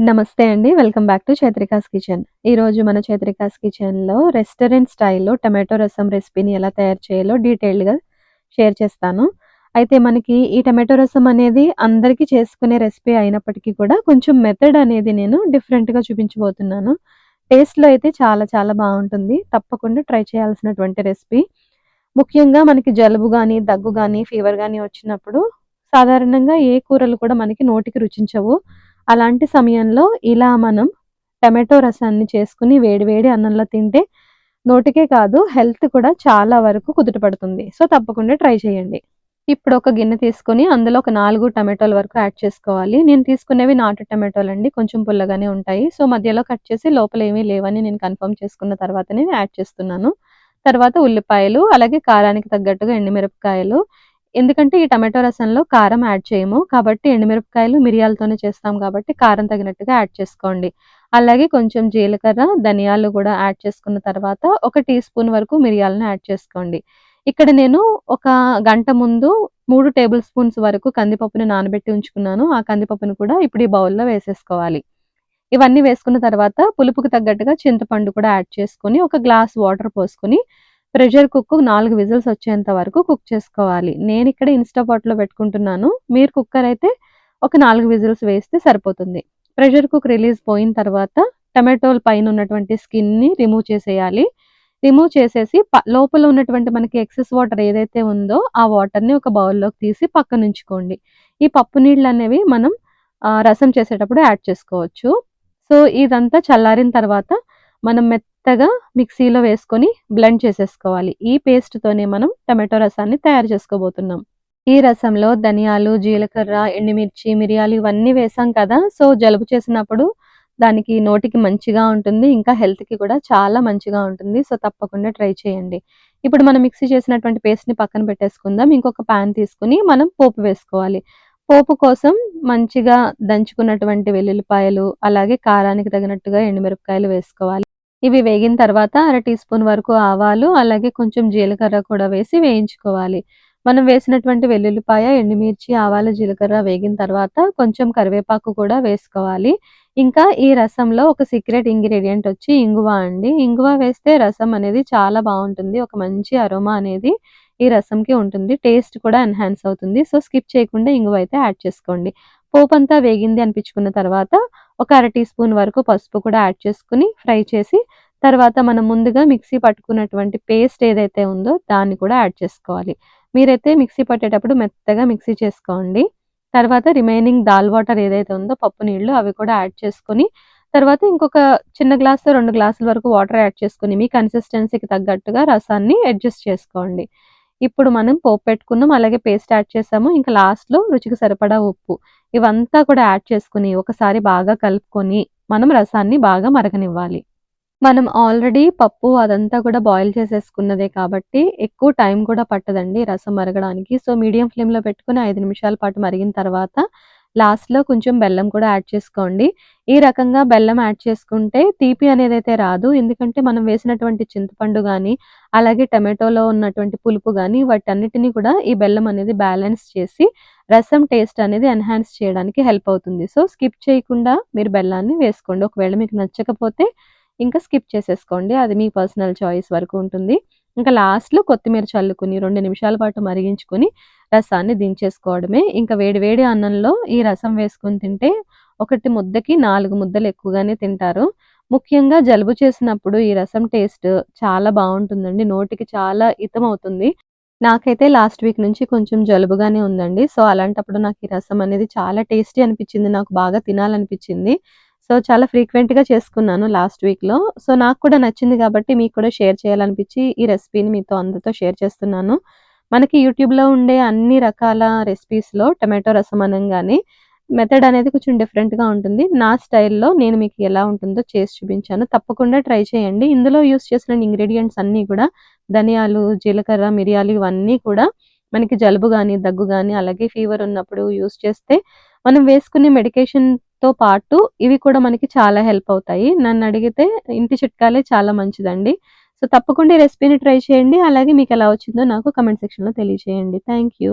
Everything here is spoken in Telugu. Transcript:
నమస్తే అండి. Welcome back to Chaitrika's kitchen. ఈరోజు మన చైత్రికాస్ కిచెన్‌లో రెస్టారెంట్ స్టైల్‌లో టమాటో రసం రెసిపీని ఎలా తయారు చేయాలో డీటెయిల్డ్‌గా షేర్ చేస్తాను. అయితే మనకి ఈ టమాటో రసం అనేది అందరికీ చేసుకునే రెసిపీ అయినప్పటికీ కూడా కొంచెం మెథడ్ అనేది నేను డిఫరెంట్‌గా చూపించబోతున్నాను. టేస్ట్‌లో అయితే చాలా చాలా బాగుంటుంది తప్పకుండా ట్రై చేయాల్సినటువంటి రెసిపీ. ముఖ్యంగా మనకి జలుబు కానీ దగ్గు గాని, ఫీవర్ గాని వచ్చినప్పుడు సాధారణంగా ఏ కూరలు కూడా మనకి నోటికి రుచించవు. అలాంటి సమయంలో ఇలా మనం టమాటో రసాన్ని చేసుకుని వేడి వేడి అన్నంలో తింటే నోటికే కాదు హెల్త్ కూడా చాలా వరకు కుదుట పడుతుంది. సో, తప్పకుండా ట్రై చేయండి. ఇప్పుడు ఒక గిన్నె తీసుకొని అందులో ఒక నాలుగు టమాటోల వరకు యాడ్ చేసుకోవాలి. నేను తీసుకునేవి నాటు టమాటోలు అండి కొంచెం పుల్లగానే ఉంటాయి. సో, మధ్యలో కట్ చేసి లోపల ఏమీ లేవని నేను కన్ఫర్మ్ చేసుకున్న తర్వాతనే యాడ్ చేస్తున్నాను. తర్వాత ఉల్లిపాయలు, అలాగే కారానికి తగ్గట్టుగా ఎండుమిరపకాయలు. ఎందుకంటే ఈ టమాటో రసంలో కారం యాడ్ చేయము. కాబట్టి ఎండుమిరపకాయలు, మిరియాలతోనే చేస్తాం కాబట్టి కారం తగినట్టుగా యాడ్ చేసుకోండి. అలాగే కొంచెం జీలకర్ర, ధనియాలు కూడా యాడ్ చేసుకున్న తర్వాత ఒక టీ స్పూన్ వరకు మిరియాలను యాడ్ చేసుకోండి. ఇక్కడ నేను ఒక గంట ముందు మూడు టేబుల్ స్పూన్స్ వరకు కందిపప్పుని నానబెట్టి ఉంచుకున్నాను. ఆ కందిపప్పుని కూడా ఇప్పుడు ఈ బౌల్‌లో వేసేసుకోవాలి. ఇవన్నీ వేసుకున్న తర్వాత పులుపుకు తగ్గట్టుగా చింతపండు కూడా యాడ్ చేసుకొని ఒక గ్లాస్ వాటర్ పోసుకొని ప్రెషర్ కుక్ నాలుగు విజిల్స్ వచ్చేంత వరకు కుక్ చేసుకోవాలి. నేను ఇక్కడ ఇన్స్టా పాట్లో పెట్టుకుంటున్నాను. మీరు కుక్కర్ అయితే ఒక నాలుగు విజిల్స్ వేస్తే సరిపోతుంది. ప్రెషర్ కుక్ రిలీజ్ పోయిన తర్వాత టమాటోల పైన ఉన్నటువంటి స్కిన్‌ని రిమూవ్ చేసేయాలి. రిమూవ్ చేసేసి లోపల ఉన్నటువంటి మనకి ఎక్సెస్ వాటర్ ఏదైతే ఉందో ఆ వాటర్‌ని ఒక బౌల్‌లోకి తీసి పక్కన ఉంచుకోండి ఈ పప్పు నీళ్ళు అనేవి మనం రసం చేసేటప్పుడు యాడ్ చేసుకోవచ్చు. సో, ఇదంతా చల్లారిన తర్వాత మనం మెత్త మెత్తగా మిక్సీలో వేసుకొని బ్లెండ్ చేసేసుకోవాలి. ఈ పేస్ట్‌తోనే మనం టమాటో రసాన్ని తయారు చేసుకోబోతున్నాం. ఈ రసంలో ధనియాలు, జీలకర్ర, ఎండుమిర్చి, మిరియాలు ఇవన్నీ వేసాం కదా! సో, జలుబు చేసినప్పుడు దానికి నోటికి మంచిగా ఉంటుంది. ఇంకా హెల్త్‌కి కూడా చాలా మంచిగా ఉంటుంది. సో, తప్పకుండా ట్రై చేయండి. ఇప్పుడు మనం మిక్సీ చేసినటువంటి పేస్ట్‌ని పక్కన పెట్టేసుకుందాం. ఇంకొక పాన్ తీసుకొని మనం పోపు వేసుకోవాలి. పోపు కోసం మంచిగా దంచుకున్నటువంటి వెల్లుల్లిపాయలు, అలాగే కారానికి తగినట్టుగా ఎండుమిరపకాయలు వేసుకోవాలి. ఇవి వేగిన తర్వాత అర టీ స్పూన్ వరకు ఆవాలు, అలాగే కొంచెం జీలకర్ర కూడా వేసి వేయించుకోవాలి. మనం వేసినటువంటి వెల్లుల్లిపాయ, ఎండుమిర్చి, ఆవాలు, జీలకర్ర వేగిన తర్వాత కొంచెం కరివేపాకు కూడా వేసుకోవాలి. ఇంకా ఈ రసంలో ఒక సీక్రెట్ ఇంగ్రీడియంట్ వచ్చి ఇంగువ అండి. ఇంగువ వేస్తే రసం అనేది చాలా బాగుంటుంది ఒక మంచి అరోమా అనేది ఈ రసంకి ఉంటుంది. టేస్ట్ కూడా ఎన్హాన్స్ అవుతుంది. సో, స్కిప్ చేయకుండా ఇంగువ అయితే యాడ్ చేసుకోండి. పోపంతా వేగింది అనిపించుకున్న తర్వాత ఒక అర టీ స్పూన్ వరకు పసుపు కూడా యాడ్ చేసుకొని ఫ్రై చేసి తర్వాత మనం ముందుగా మిక్సీ పట్టుకున్నటువంటి పేస్ట్ ఏదైతే ఉందో దాన్ని కూడా యాడ్ చేసుకోవాలి. మీరైతే మిక్సీ పట్టేటప్పుడు మెత్తగా మిక్సీ చేసుకోండి. తర్వాత రిమైనింగ్ దాల్ వాటర్ ఏదైతే ఉందో పప్పు నీళ్ళు అవి కూడా యాడ్ చేసుకొని తర్వాత ఇంకొక చిన్న గ్లాస్ రెండు గ్లాసుల వరకు వాటర్ యాడ్ చేసుకొని మీ కన్సిస్టెన్సీకి తగ్గట్టుగా రసాన్ని అడ్జస్ట్ చేసుకోండి. ఇప్పుడు మనం పోపు పెట్టుకున్నాం. అలాగే పేస్ట్ యాడ్ చేసాము. ఇంకా లాస్ట్‌లో రుచికి సరిపడా ఉప్పు ఇవంతా కూడా యాడ్ చేసుకొని ఒకసారి బాగా కలుపుకొని మనం రసాన్ని బాగా మరగనివ్వాలి. మనం ఆల్రెడీ పప్పు అదంతా కూడా బాయిల్ చేసేసుకున్నదే కాబట్టి ఎక్కువ టైం కూడా పట్టదండి రసం మరగడానికి. సో, మీడియం ఫ్లేమ్‌లో పెట్టుకుని ఐదు నిమిషాల పాటు మరిగిన తర్వాత లాస్ట్‌లో కొంచెం బెల్లం కూడా యాడ్ చేసుకోండి. ఈ రకంగా బెల్లం యాడ్ చేసుకుంటే తీపి అనేది అయితే రాదు. ఎందుకంటే మనం వేసినటువంటి చింతపండు కానీ అలాగే టమాటోలో ఉన్నటువంటి పులుపు కానీ వాటన్నిటిని కూడా ఈ బెల్లం అనేది బ్యాలెన్స్ చేసి రసం టేస్ట్ అనేది ఎన్హాన్స్ చేయడానికి హెల్ప్ అవుతుంది. సో, స్కిప్ చేయకుండా మీరు బెల్లాన్ని వేసుకోండి. ఒకవేళ మీకు నచ్చకపోతే ఇంకా స్కిప్ చేసేసుకోండి. అది మీ పర్సనల్ చాయిస్ వరకు ఉంటుంది. ఇంకా లాస్ట్‌లో కొత్తిమీర చల్లుకొని రెండు నిమిషాల పాటు మరిగించుకొని రసాన్ని దించేసుకోవడమే. ఇంకా వేడి వేడి అన్నంలో ఈ రసం వేసుకొని తింటే ఒకటి ముద్దకి నాలుగు ముద్దలు ఎక్కువగానే తింటారు. ముఖ్యంగా జలుబు చేసినప్పుడు ఈ రసం టేస్ట్ చాలా బాగుంటుందండి నోటికి చాలా హితమవుతుంది. నాకైతే లాస్ట్ వీక్ నుంచి కొంచెం జలుబుగానే ఉందండి. సో, అలాంటప్పుడు నాకు ఈ రసం అనేది చాలా టేస్టీ అనిపించింది. నాకు బాగా తినాలనిపించింది. సో, చాలా ఫ్రీక్వెంట్‌గా చేసుకున్నాను లాస్ట్ వీక్‌లో. సో, నాకు కూడా నచ్చింది కాబట్టి మీకు కూడా షేర్ చేయాలనిపించి ఈ రెసిపీని మీతో అందరితో షేర్ చేస్తున్నాను. మనకి యూట్యూబ్‌లో ఉండే అన్ని రకాల రెసిపీస్‌లో టమాటో రసం అనగానే మెథడ్ అనేది కొంచెం డిఫరెంట్‌గా ఉంటుంది. నా స్టైల్‌లో నేను మీకు ఎలా ఉంటుందో చేసి చూపించాను. తప్పకుండా ట్రై చేయండి. ఇందులో యూస్ చేసిన ఇంగ్రీడియంట్స్ అన్నీ కూడా ధనియాలు, జీలకర్ర, మిరియాలు ఇవన్నీ కూడా మనకి జలుబు కానీ దగ్గు కానీ అలాగే ఫీవర్ ఉన్నప్పుడు యూస్ చేస్తే మనం వేసుకునే మెడికేషన్‌తో పాటు ఇవి కూడా మనకి చాలా హెల్ప్ అవుతాయి. నన్ను అడిగితే ఇంటి చిట్కాలే చాలా మంచిదండి. సో, తప్పకుండా ఈ రెసిపీని ట్రై చేయండి. అలాగే మీకు ఎలా వచ్చిందో నాకు కమెంట్ సెక్షన్‌లో తెలియజేయండి థ్యాంక్ యూ.